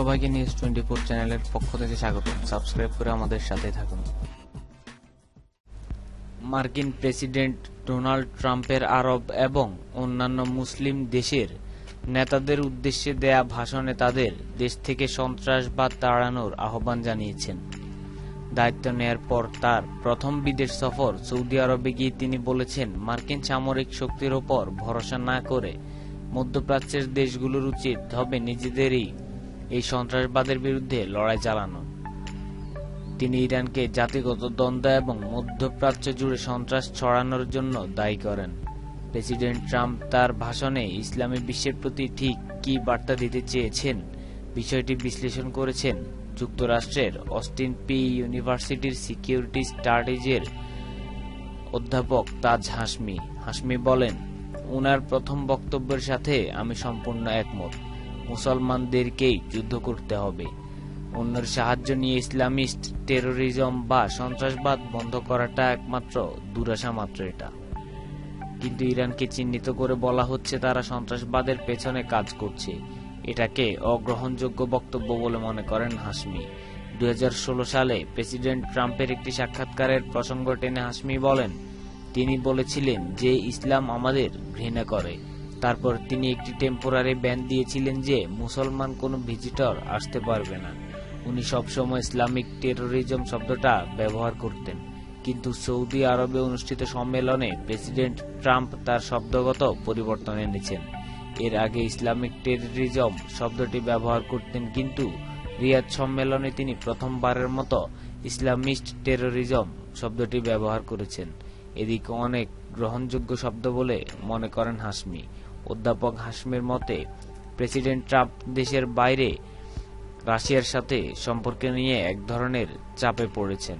সবাইকে news twenty four চ্যানেলের পক্ষ থেকে স্বাগত। সাবস্ক্রাইব করে আমাদের সাথে থাকুন। মার্কিন প্রেসিডেন্ট ডোনাল্ড ট্রাম্পের আরব এবং অন্যান্য মুসলিম দেশের নেতাদের উদ্দেশ্যে দেয়া ভাষণে তাদের দেশ থেকে সন্ত্রাসবাদ তাড়ানোর আহ্বান জানিয়েছেন। দায়িত্ব নেয়ার পর তার প্রথম বিদেশ সফর সৌদি আরবে গিয়ে তিনি বলেছেন, মার্কিন সামরিক শক্তির ওপর ভরসা না করে মধ্যপ্রাচ্যের দেশগুলোর উচিত হবে নিজেদেরই এই সন্ত্রাসবাদের বিরুদ্ধে লড়াই চালানো। তিনি ইরানকে জাতিগত দ্বন্দ্ব এবং মধ্যপ্রাচ্য জুড়ে সন্ত্রাস ছড়ানোর জন্য দায়ী করেন। প্রেসিডেন্ট ট্রাম্প তার ভাষণে ইসলামী বিশ্বের প্রতি ঠিক কী বার্তা দিতে চেয়েছেন বিষয়টি বিশ্লেষণ করেছেন যুক্তরাষ্ট্রের অস্টিন পি ইউনিভার্সিটির সিকিউরিটি স্টাডিজের অধ্যাপক তাজ হাসমি হাসমি বলেন, উনার প্রথম বক্তব্যের সাথে আমি সম্পূর্ণ একমত। মুসলমানদেরকেই যুদ্ধ করতে হবে। অন্যের সাহায্য নিয়ে ইসলামিস্ট টেরোরিজম বা সন্ত্রাসবাদ বন্ধ করাটা একমাত্র দুরাশা মাত্র এটা। কিন্তু ইরানকে চিহ্নিত করে বলা হচ্ছে তারা সন্ত্রাসবাদের পেছনে কাজ করছে। এটাকে অগ্রহণযোগ্য বক্তব্য বলে মনে করেন হাসমি দুই হাজার ষোলো সালে প্রেসিডেন্ট ট্রাম্পের একটি সাক্ষাৎকারের প্রসঙ্গ টেনে হাসমি বলেন, তিনি বলেছিলেন যে ইসলাম আমাদের ঘৃণা করে। তারপর তিনি একটি টেম্পোরারি ব্যান দিয়েছিলেন যে মুসলমান কোনো ভিজিটর আসতে পারবে না। উনি সবসময় ইসলামিক টেরোরিজম শব্দটা ব্যবহার করতেন। কিন্তু সৌদি আরবে অনুষ্ঠিত সম্মেলনে প্রেসিডেন্ট ট্রাম্প তার শব্দগত পরিবর্তন এনেছেন। এর আগে ইসলামিক টেরোরিজম শব্দটি ব্যবহার করতেন কিন্তু রিয়াদ সম্মেলনে তিনি প্রথমবারের মতো ইসলামিস্ট টেরোরিজম শব্দটি ব্যবহার করেছেন। এদিকে অনেক গ্রহণযোগ্য শব্দ বলে মনে করেন হাসমি অধ্যাপক হাসমের মতে, প্রেসিডেন্ট ট্রাম্প দেশের বাইরে রাশিয়ার সাথে সম্পর্ক নিয়ে এক ধরনের চাপে পড়েছেন।